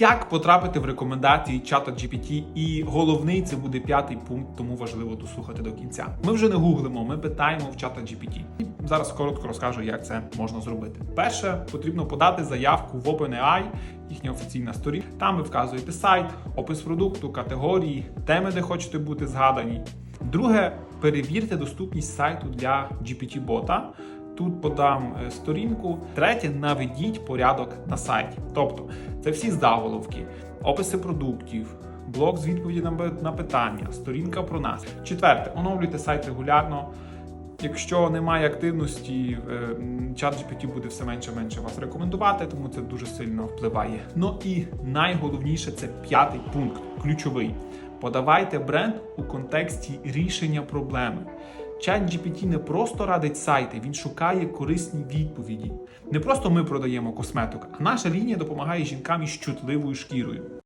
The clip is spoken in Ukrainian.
Як потрапити в рекомендації чата GPT? І головний це буде п'ятий пункт, тому важливо дослухати до кінця. Ми вже не гуглимо, ми питаємо в чата GPT. Зараз коротко розкажу, як це можна зробити. Перше, потрібно подати заявку в OpenAI, їхня офіційна сторінка. Там ви вказуєте сайт, опис продукту, категорії, теми, де хочете бути згадані. Друге, перевірте доступність сайту для GPT-бота. Тут подам е, сторінку. Третє, наведіть порядок на сайті. Тобто, це всі заголовки, описи продуктів, блок з відповіді на питання, сторінка про нас. Четверте, оновлюйте сайт регулярно. Якщо немає активності, е, чат GPT буде все менше менше вас рекомендувати, тому це дуже сильно впливає. Ну і найголовніше це п'ятий пункт, ключовий. Подавайте бренд у контексті рішення проблеми. Чат GPT не просто радить сайти, він шукає корисні відповіді. Не просто ми продаємо косметику, а наша лінія допомагає жінкам із чутливою шкірою.